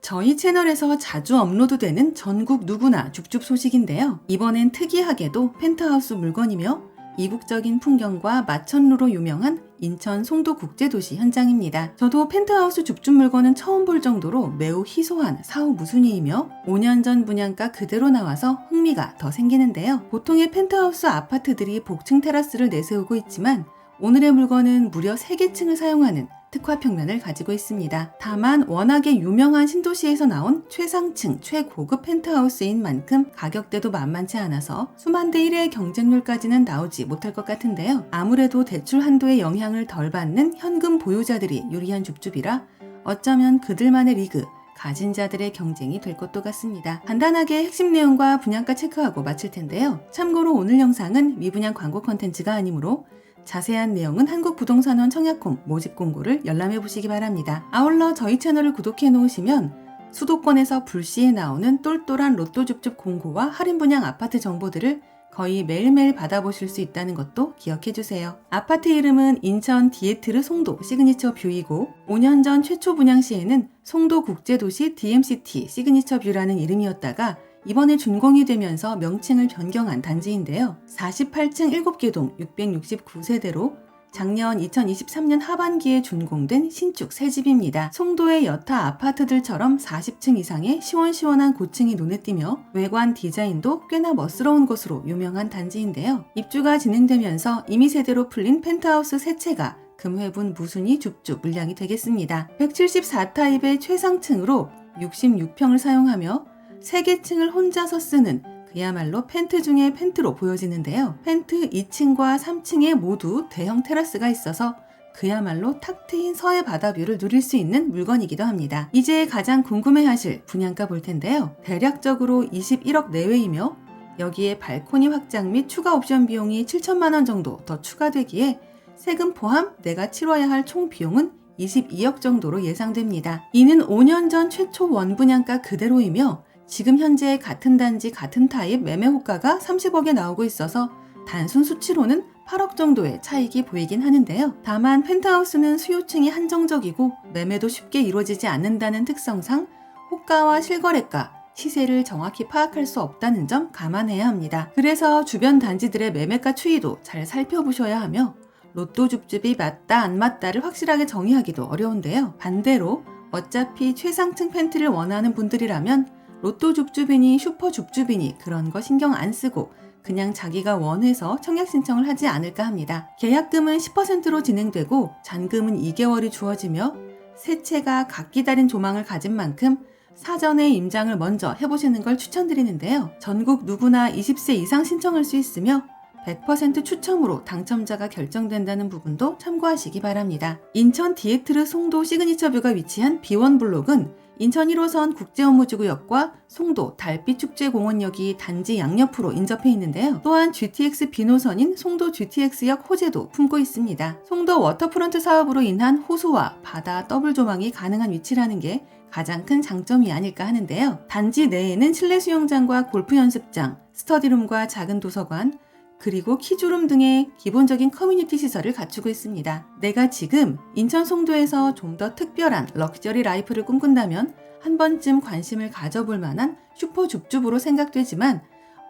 저희 채널에서 자주 업로드되는 전국 누구나 줍줍 소식인데요. 이번엔 특이하게도 펜트하우스 물건이며 이국적인 풍경과 마천루로 유명한 인천 송도 국제도시 현장입니다. 저도 펜트하우스 줍줍 물건은 처음 볼 정도로 매우 희소한 사후 무순이이며 5년 전 분양가 그대로 나와서 흥미가 더 생기는데요. 보통의 펜트하우스 아파트들이 복층 테라스를 내세우고 있지만 오늘의 물건은 무려 3개 층을 사용하는 특화 평면을 가지고 있습니다. 다만 워낙에 유명한 신도시에서 나온 최상층, 최고급 펜트하우스인 만큼 가격대도 만만치 않아서 수만 대 1의 경쟁률까지는 나오지 못할 것 같은데요. 아무래도 대출 한도의 영향을 덜 받는 현금 보유자들이 유리한 줍줍이라 어쩌면 그들만의 리그, 가진 자들의 경쟁이 될 것도 같습니다. 간단하게 핵심 내용과 분양가 체크하고 마칠 텐데요. 참고로 오늘 영상은 미분양 광고 컨텐츠가 아니므로 자세한 내용은 한국부동산원 청약홈 모집 공고를 열람해 보시기 바랍니다. 아울러 저희 채널을 구독해 놓으시면 수도권에서 불시에 나오는 똘똘한 로또 줍줍 공고와 할인 분양 아파트 정보들을 거의 매일매일 받아보실 수 있다는 것도 기억해 주세요. 아파트 이름은 인천 디에트르 송도 시그니처 뷰이고 5년 전 최초 분양 시에는 송도 국제도시 DMCT 시그니처 뷰라는 이름이었다가 이번에 준공이 되면서 명칭을 변경한 단지인데요. 48층 7개 동 669세대로 작년 2023년 하반기에 준공된 신축 새 집입니다. 송도의 여타 아파트들처럼 40층 이상의 시원시원한 고층이 눈에 띄며 외관 디자인도 꽤나 멋스러운 것으로 유명한 단지인데요. 입주가 진행되면서 이미 세대로 풀린 펜트하우스 세 채가 금회분 무순이 줍줍 물량이 되겠습니다. 174타입의 최상층으로 66평을 사용하며 세 개 층을 혼자서 쓰는 그야말로 펜트 중의 펜트로 보여지는데요. 펜트 2층과 3층에 모두 대형 테라스가 있어서 그야말로 탁 트인 서해 바다 뷰를 누릴 수 있는 물건이기도 합니다. 이제 가장 궁금해하실 분양가 볼 텐데요. 대략적으로 21억 내외이며 여기에 발코니 확장 및 추가 옵션 비용이 7천만 원 정도 더 추가되기에 세금 포함 내가 치러야 할 총 비용은 22억 정도로 예상됩니다. 이는 5년 전 최초 원분양가 그대로이며 지금 현재 같은 단지 같은 타입 매매 호가가 30억에 나오고 있어서 단순 수치로는 8억 정도의 차익이 보이긴 하는데요. 다만 펜트하우스는 수요층이 한정적이고 매매도 쉽게 이루어지지 않는다는 특성상 호가와 실거래가, 시세를 정확히 파악할 수 없다는 점 감안해야 합니다. 그래서 주변 단지들의 매매가 추이도 잘 살펴보셔야 하며 로또 줍줍이 맞다 안 맞다를 확실하게 정의하기도 어려운데요. 반대로 어차피 최상층 펜트를 원하는 분들이라면 로또 줍줍이니 슈퍼 줍줍이니 그런 거 신경 안 쓰고 그냥 자기가 원해서 청약 신청을 하지 않을까 합니다. 계약금은 10%로 진행되고 잔금은 2개월이 주어지며 세 채가 각 기 다른 조망을 가진 만큼 사전에 임장을 먼저 해보시는 걸 추천드리는데요. 전국 누구나 20세 이상 신청할 수 있으며 100% 추첨으로 당첨자가 결정된다는 부분도 참고하시기 바랍니다. 인천 디에트르 송도 시그니처 뷰가 위치한 B1 블록은 인천 1호선 국제업무지구 역과 송도 달빛축제공원역이 단지 양옆으로 인접해 있는데요. 또한 GTX 비노선인 송도 GTX역 호재도 품고 있습니다. 송도 워터프런트 사업으로 인한 호수와 바다 더블 조망이 가능한 위치라는 게 가장 큰 장점이 아닐까 하는데요. 단지 내에는 실내 수영장과 골프 연습장, 스터디룸과 작은 도서관, 그리고 키주룸 등의 기본적인 커뮤니티 시설을 갖추고 있습니다. 내가 지금 인천 송도에서 좀 더 특별한 럭셔리 라이프를 꿈꾼다면 한 번쯤 관심을 가져볼 만한 슈퍼 줍줍으로 생각되지만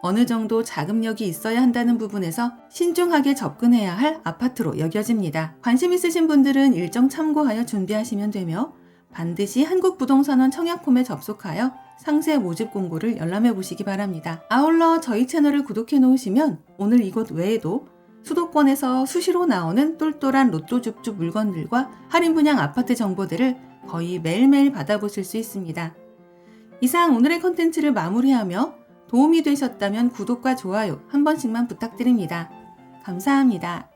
어느 정도 자금력이 있어야 한다는 부분에서 신중하게 접근해야 할 아파트로 여겨집니다. 관심 있으신 분들은 일정 참고하여 준비하시면 되며 반드시 한국부동산원 청약홈에 접속하여 상세 모집 공고를 열람해 보시기 바랍니다. 아울러 저희 채널을 구독해 놓으시면 오늘 이곳 외에도 수도권에서 수시로 나오는 똘똘한 로또 줍줍 물건들과 할인 분양 아파트 정보들을 거의 매일매일 받아보실 수 있습니다. 이상 오늘의 컨텐츠를 마무리하며 도움이 되셨다면 구독과 좋아요 한 번씩만 부탁드립니다. 감사합니다.